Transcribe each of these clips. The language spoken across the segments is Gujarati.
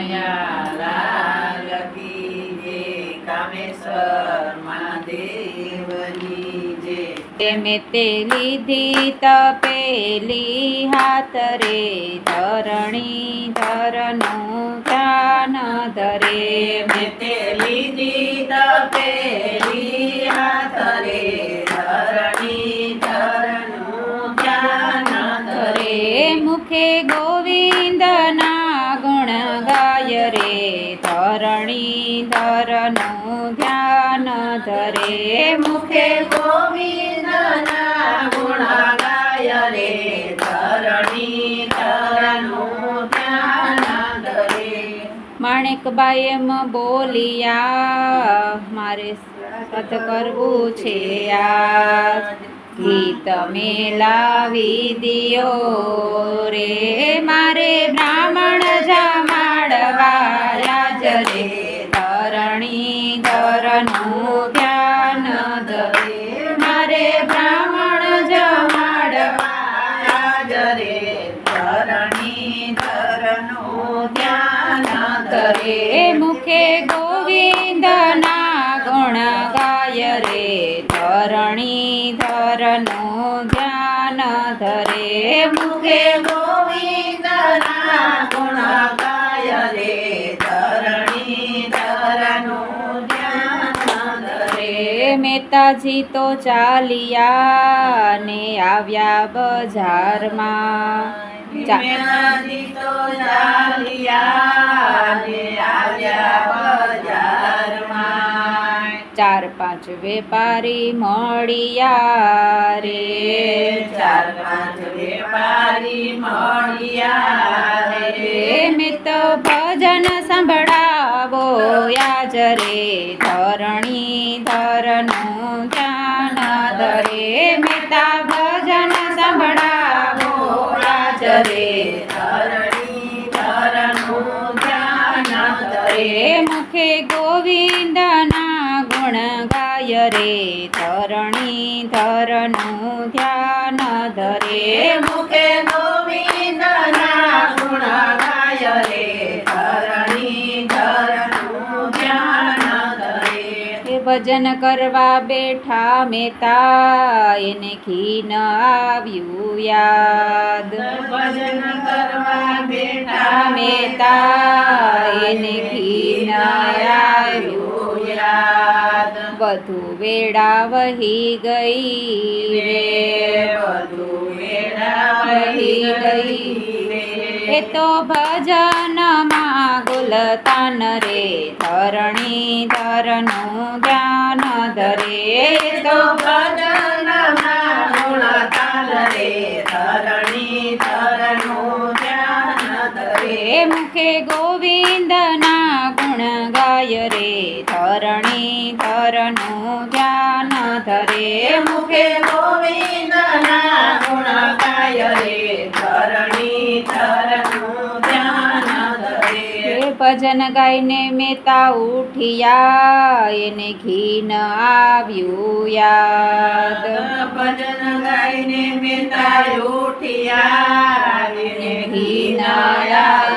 કનૈયાલાલ કી જય. કામેશ્વર મહાદેવની જય. તેમે તે લીધી તપેલી હાથ રે ધરણી ધરનું ધ્યાન ધરે મેં તે લીધી તપેલી હાથ રે ધરણી ધરનું ધ્યાન ધરે મુખે ગોવિંદના ધરે મુખે ગોવિંદના રે માણેકબાઈ એમ બોલિયા, મારે સત કરવું છે આજ. ગીત મેલાવી દિયો રે, મારે બ્રાહ્મણ જમાડવા ધરે મુખે ગોવિંદના ગુણ ગાય રે ધરણી ધરનું ધ્યાન ધરે. રે મહેતાજી તો ચાલિયા ને આવ્યા બજારમાં. ચા- તો ચાલ્યા ને આવ્યા બજારમાં. ચાર પાંચ વેપારી મળ્યા રે. ચાર પાંચ વેપારી મળ્યા રે. રે મેં તો ભજન સંભળાવો યાજ રે. ધરણી ધરનું ધ્યાન ધરે. મિતા ભજન સંભળાવો યાજ રે. ધરણી ધરનું ધ્યાન ધરે. મુખે ગુણ ગાય રે ધરણી ધરનું ધ્યાન ધરે. મુખે ગોવિંદના ગુણ ગાય રે. ધરણી ધરનું ધ્યાન ધરે. ભજન કરવા બેઠા મેતા એને ખીન આવ્યું યાદ. ભજન કરવા બેઠા મેતા એને ખીન આવ્યું વધુ વેળા વહી ગઈ. રે વધુ વેળા વહી ગઈ. એ તો ભજનમાં ગુલતાન રે ધરણી ધરનું ધ્યાન ધરે. તો ભજનમાં ગુલતાન રે ધરણી ધરનું ધ્યાન ધરે. મુખે ગોવિંદના ગાય રે ધરણી ધરનું ધ્યાન ધરે મુખે ગોવિંદના ગુણ ગાય રે ધરણી ધરનું ધ્યાન ધરે. ભજન ગાઈને મેતા ઉઠિયા એને ઘીન આવ્યું યાદ. ભજન ગાઈને મેતા ઉઠિયા એને ઘીનાયા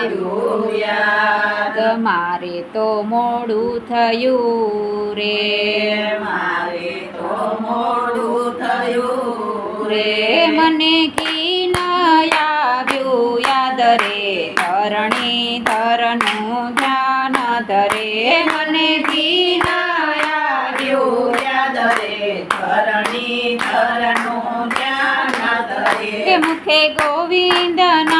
યાદ. મારે તો મોડું થયું રે. મારે તો મોડું થયું રે. મને ઘીન આવ્યું યાદ રે. ધરણી ધરનું ધ્યાન ધરે. મને ઘીન આવ્યું યાદ રે. ધરણી ધરનું ધ્યાન ધરે. મુખે ગોવિંદના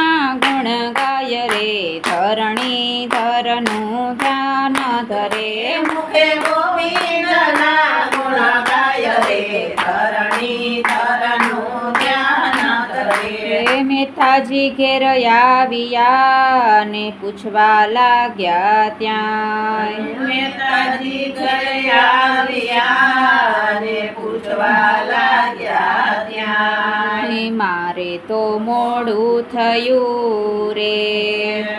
રે ઘેર આવ્યા ને પૂછવા લાગ્યા ત્યાં મહેતાજી ઘેર આવ્યા ને પૂછવા લાગ્યા ત્યાં મારે તો મોડું થયું રે.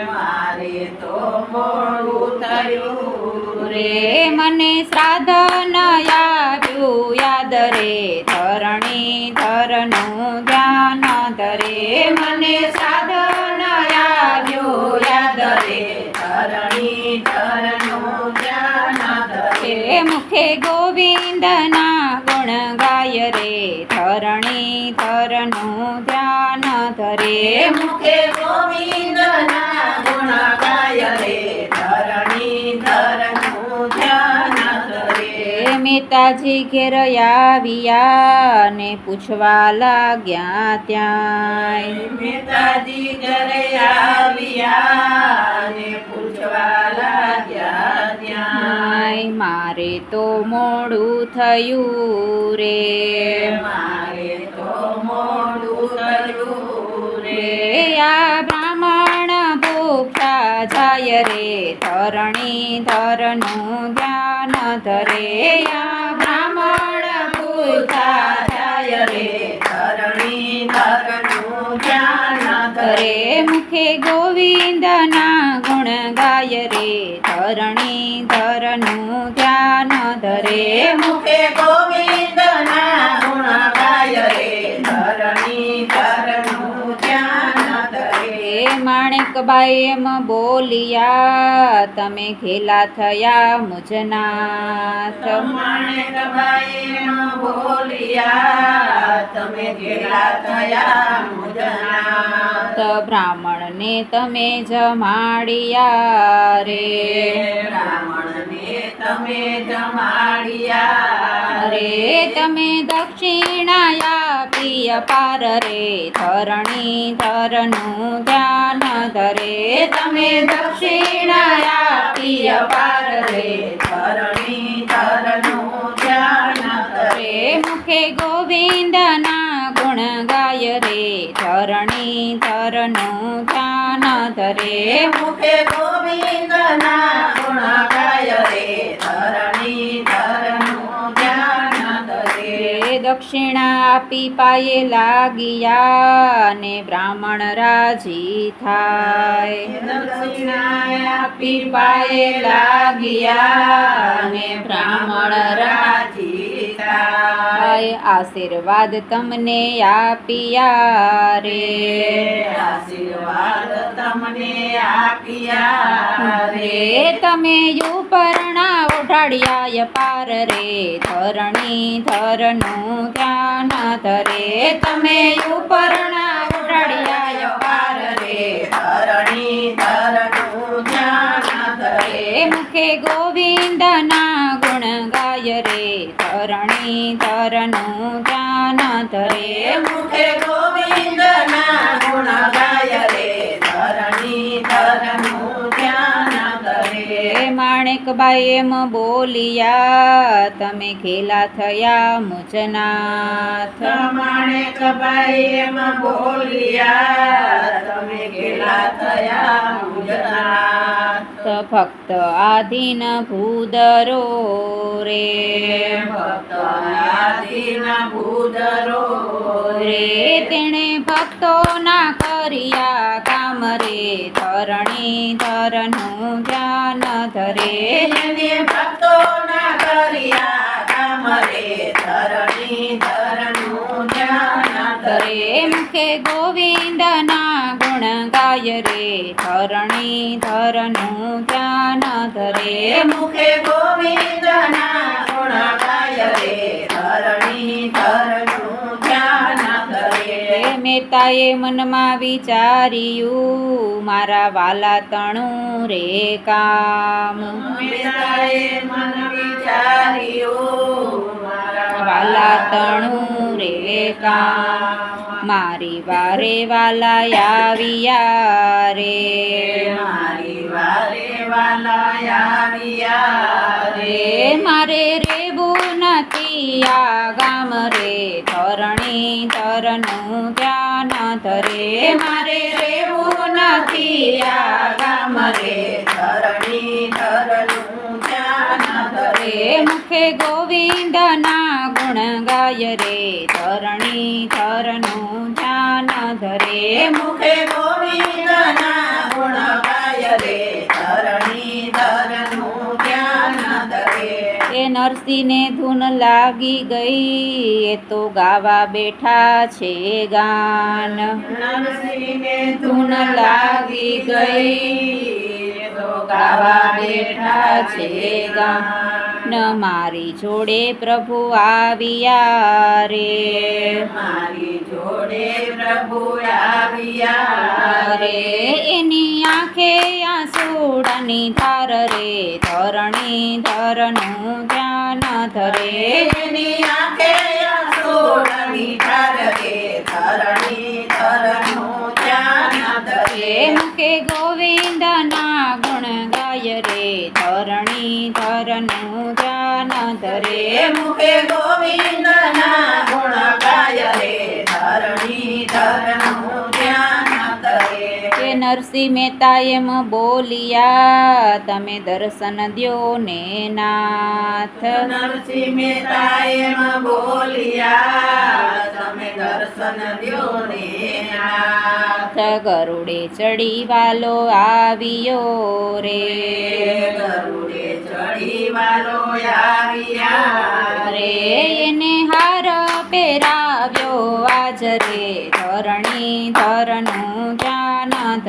મારે તો મોડું થયું રે. મને શ્રાદ્ધ ન આવ્યું યાદ રે ધરણી ધરનું રે મુખે ગોવિંદના ગુણ ગાય રે ધરણી ધરનું ધ્યાન ધરે. મુખે ગોવિંદ મેતાજી ઘેર આવ્યા ને પૂછવા લાગ્યા ત્યાંય. મેતાજી ઘરે આવ્યા ને પૂછવા લાગ્યા ત્યાં મારે તો મોડું થયું રે. મારે તો મોડું થયું રે રે. આ બ્રાહ્મણ ભૂખ્યા જાય રે. ધરણી ધરનું ધ્યાન ધરે મુખે ગોવિંદના ગુણ ગાય રે ધરણી ધરનું ધ્યાન ધરે. મુખે ગોવિંદના માણેકબાઈ એમ બોલિયા તમે ઘેલા થયા મુજનાથ. બ્રાહ્મણ ને તમે જમાડિયા રે. બ્રાહ્મણને તમે જમાડિયા રે. તમે દક્ષિણાયા પ્રિય પાર રે ધરણી ધરનું ધ્યાન ધરે તમે દક્ષિણ પ્રિય પાર રે. ધરણી ધરનું ધ્યાન રે મુખે ગોવિંદના ગુણ ગાય રે. ધરણી ધરનું ધ્યાન ધરે. મુખે દક્ષિણા આપી પાયે લાગિયા ને બ્રાહ્મણ રાજી થાય. દક્ષિણા આપી પાયે લાગ્યા ને બ્રાહ્મણ રાજી આશીર્વાદ. તમને આપિયા રે. આશીર્વાદ તમને આપિયા રે. તમે યુપર્ણા ઓઢાડ્યા પાર રે. ધરણી ધરનું ધ્યાન ધરે. તમે યુપર્ણા ઓઢાડ્યા પાર રે. ધરણી ધરનું ધ્યાન ધરે. મુખે ગોવિંદના ધરનું માણેકબાઈ એમ બોલિયા તમે ખેલા થયા મુજનાથ. પ્રમાણે કબાઈ એમ બોલિયા તમે ગેલા થયા મુજનાથ. ભક્ત આધીન ભૂદરો રે. ભક્ત આધીન ભૂદરો રે. તેણે ભક્તોના કર્યા કામ રે ધરણી ધરનું ધ્યાન ધરે. કર્યા કામ રે ધરણી મુખે ગોવિંદના ગુણ ગાય રે ધરણી ધરનું ધ્યાન ધરે મુખે ગોવિંદના મહેતાએ મનમાં વિચાર્યું મારા વાલા તણું રે કામ. વાલા તણું રે કામ. મારી વારે વાલા આવ્યા રે. મારી વારે વાલા આવ્યા રે. મારે રેવું નથી આ ગામ રે. ધરણી ધરનું ધ્યાન આ ગામ રે ધરણી ધરનું ધ્યાન ધરે મુખે ગોવિંદના ગુણ ગાય રે ધરણી ધરનું ધ્યાન ધરે. મુખે ગોવિંદના ગુણ ગાય રે નરસિંહને ધૂન લાગી ગઈ. એ તો ગાવા બેઠા છે ગાન. નરસિંહને ધૂન લાગી ગઈ. તો ગાવા બેઠા છે ગાન. ન મારી જોડે પ્રભુ આવ્યા રે. મારી જોડે પ્રભુ આવ્યા રે. એની આંખે આંસુડાની ધાર રે. ધરણી ધરનું એની આંખે ધરણી મુખે ગોવિંદના ગુણ ગાય રે ધરણી ધરનું ધ્યાન ધરે. મુખે નરસિંહ મહેતા એમ બોલિયા તમે દર્શન દ્યો ને નાથ. નરસિંહ મહેતા એમ બોલિયા તમે દર્શન દ્યો ને નાથ. ગરુડે ચડી વાલો આવ્યો રે. ગરુડે ચડી વાલો આવ્યા રે. એને હાર પહેરાવ્યો આજ રે. ધરણી ધરનું ધ્યાન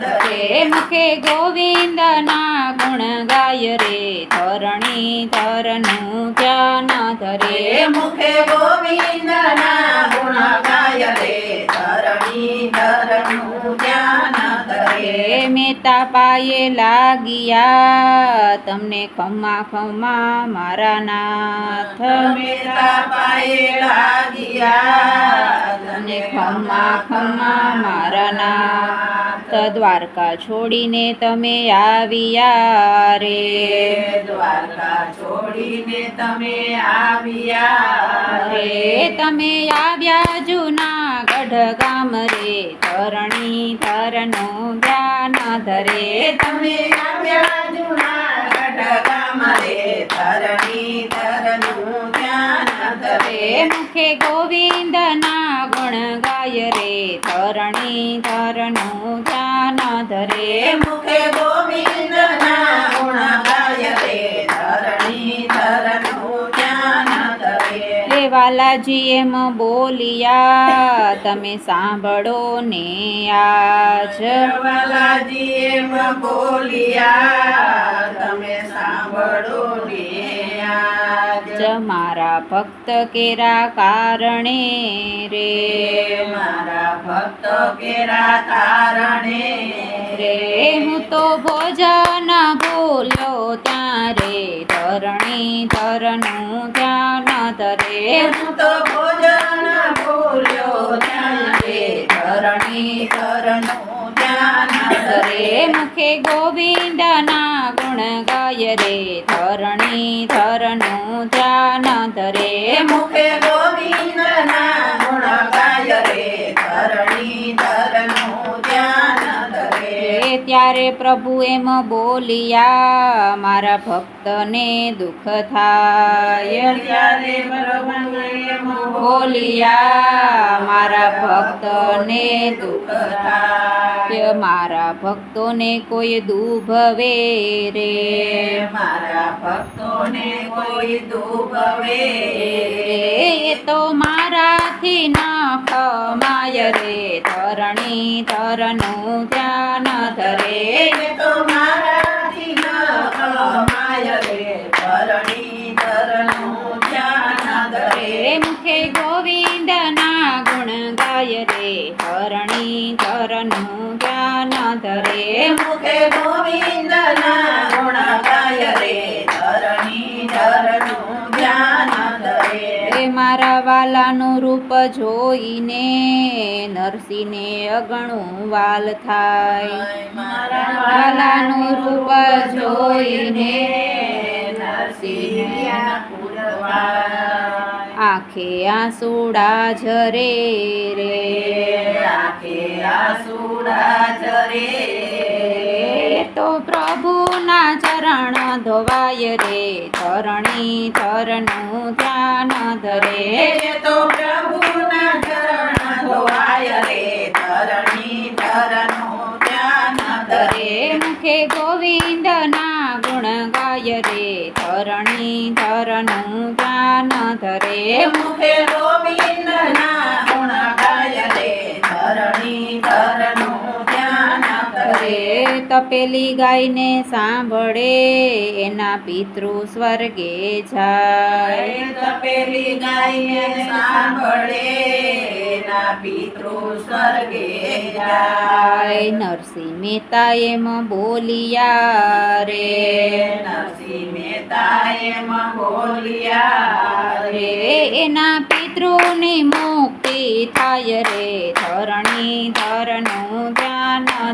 ધરે મુખે ગોવિંદના ગુણ ગાય રે. ધરણી ધરનું ધ્યાન ધરે મુખે ગોવિંદ ના ગુણ ગાય રે. રે મેતા પાયે લાગિયા. તમને ખમા ખમા મારા નાથ. મેરા પાયે લાગિયા. તમને ખમા ખમા મારા નાથ. દ્વારકા છોડીને તમે આવ્યા રે. દ્વારકા છોડીને તમે આવ્યા રે. તમે આવ્યા જૂનાગઢ ગામ રે ધરણી ધરનો ધ્યાન ધરે તમે આવ્યા જુનાગઢ ગામ રે ધરણી ધરનું ધ્યાન ધરે મુખે ગોવિંદના ગુણ ગાય રે ધરણી ધરનું ધ્યાન ધરે મુખે ગોવિંદના ગુણ ગાય રે વાલાજી એમ બોલિયા તમે સાંભળો ને આજ. વાલાજી એમ બોલિયા તમે સાંભળો ને આજ. જ મારા ભક્ત કેરા કારણે રે. મારા ભક્ત કેરા કારણે રે. હું તો ભોજન ભૂલ્યો ત્યાં રે ધરણી ધરનું તો ભોજન ત્યાં રે ધરણી ધરનું ધ્યાન રે મુખે ગોવિંદના ગુણ ગાય રે, ધરણી ધરનું ત્યારે પ્રભુ એમ બોલિયા મારા ભક્તને દુઃખ થાય. ત્યારે પ્રભુ એમ બોલિયા મારા ભક્તને દુઃખ થાય. મારા ભક્તોને કોઈ દુભવે રે. મારા ભક્તોને કોઈ દુભવે એ તો મારાથી ના કમાય રે ધરણી ધરનું ધ્યાન ધરે તો વાલાનું રૂપ જોઈને નરસિંહને અગણું વાલ થાય. મારા વાલાનું રૂપ જોઈને આંખે આંસુડા ઝરે રે. આંખે આસુડા જરે તો તો પ્રભુના ચરણ ધોવાય રે ધરણી ધરનું ધ્યાન ધરે. તો પ્રભુના ચરણ ધોવાય રે ધરણી ધરનું ધ્યાન ધરે. ધરે મુખે ગોવિંદના ગુણ ગાય રે ધરણી ધરનું ધ્યાન ધરે. મુખે તપેલી ગાયને સાંભળે એના પિતૃ સ્વર્ગે જાય. તપેલી ગાયને સાંભળે એના પિતૃ સ્વર્ગે જાય. નરસિંહ મહેતા એમ બોલિયા રે. નરસિંહ મહેતા એમ બોલિયા રે. એના પિતૃની મુક્તિ થાય રે. ધરણી ધ્યાન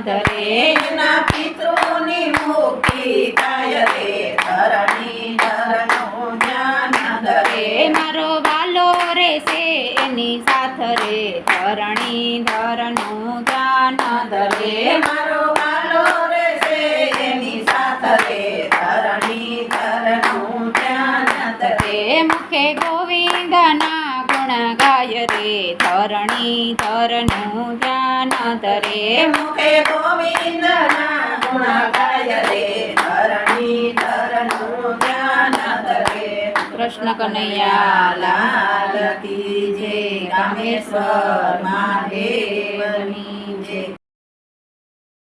ધરે એના પિતૃની મુક્તિ થાય રે ધરણી ધરનું ધ્યાન ધરે. મારો વાલો રે છે એની સાથ રે ધરણી ધરનું ધ્યાન ધરે. મારો વાલો રે છે એની સાથ રે ધરણી ધરનું ધ્યાન ધરે. મુખે ગોવિંદના ગુણ ગાય રે ધરણી ધરનું ધ્યાન અંતરે મુખે ગોવિંદ ના ગુણ ગાય રે ધરણી ધરનું ધ્યાન ધરે કૃષ્ણ કનૈયા લાલ કી જય કામેશ્વર મહાદેવની